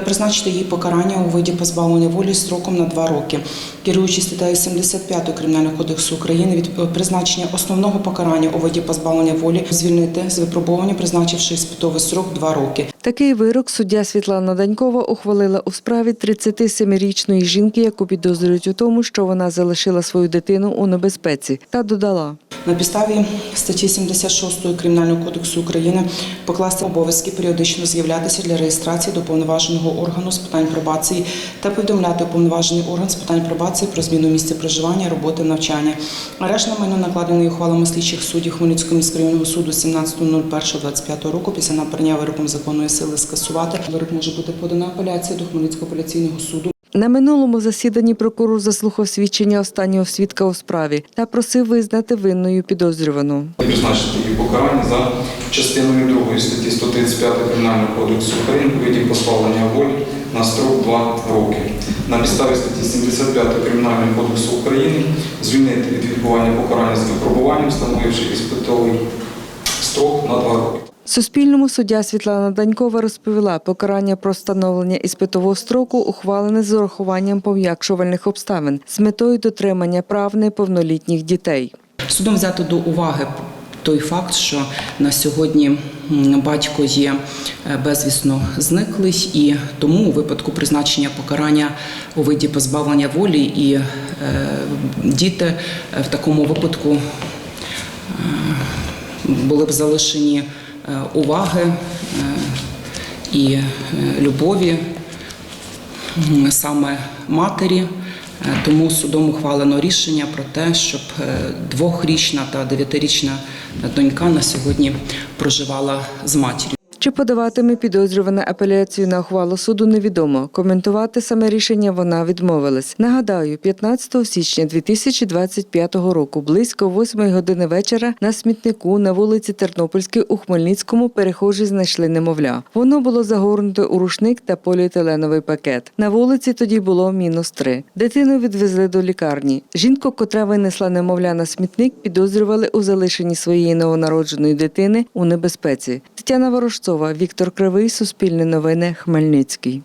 Призначити їй покарання у виді позбавлення волі строком на два роки, керуючись статтею 75 Кримінального кодексу України від е, призначення основного покарання у виді позбавлення волі звільнити з випробування, призначивши іспитовий строк два роки. Такий вирок суддя Світлана Данькова ухвалила у справі 37-річної жінки, яку підозрюють у тому, що вона залишила свою дитину у небезпеці, та додала. На підставі статті 76 Кримінального кодексу України покласти обов'язки періодично з'являтися для реєстрації до повноваженого органу з питань пробації та повідомляти уповноважений орган з питань пробації про зміну місця проживання, роботи, навчання. Арешт на майно накладений ухвалами слідчих суддів Хмельницького міськрайонного суду 17.01.25 року після набрання вироком законної сили скасувати. Вирок може бути подана апеляція до Хмельницького апеляційного суду. На минулому засіданні прокурор заслухав свідчення останнього свідка у справі та просив визнати винною підозрювану. призначити її покарання за частиною 2 статті 135 Кримінального кодексу України у виді позбавлення волі на строк 2 роки. На підставі статті 75 Кримінального кодексу України звільнити від відбування покарання з випробуванням, встановивши іспитовий строк на 2 роки. Суспільному суддя Світлана Данькова розповіла, покарання про встановлення іспитового строку ухвалене з урахуванням пом'якшувальних обставин з метою дотримання прав неповнолітніх дітей. Судом взято до уваги той факт, що на сьогодні батько є е, безвісно зниклий, і тому у випадку призначення покарання у виді позбавлення волі і е, діти е, в такому випадку були б залишені уваги е, і е, любові саме матері. Е, Тому судом ухвалено рішення про те, щоб е, двохрічна та дев'ятирічна донька на сьогодні проживала з матір'ю. Чи подаватиме підозрювана апеляцію на ухвалу суду, невідомо. Коментувати саме рішення вона відмовилась. Нагадаю, 15 січня 2025 року, близько 8 години вечора, на смітнику на вулиці Тернопільській у Хмельницькому перехожі знайшли немовля. Воно було загорнуте у рушник та поліетиленовий пакет. На вулиці тоді було мінус три. Дитину відвезли до лікарні. Жінку, котра винесла немовля на смітник, підозрювали у залишенні своєї новонародженої дитини у небезпеці. Тетяна Ворожцова, Віктор Кривий, Суспільне новини, Хмельницький.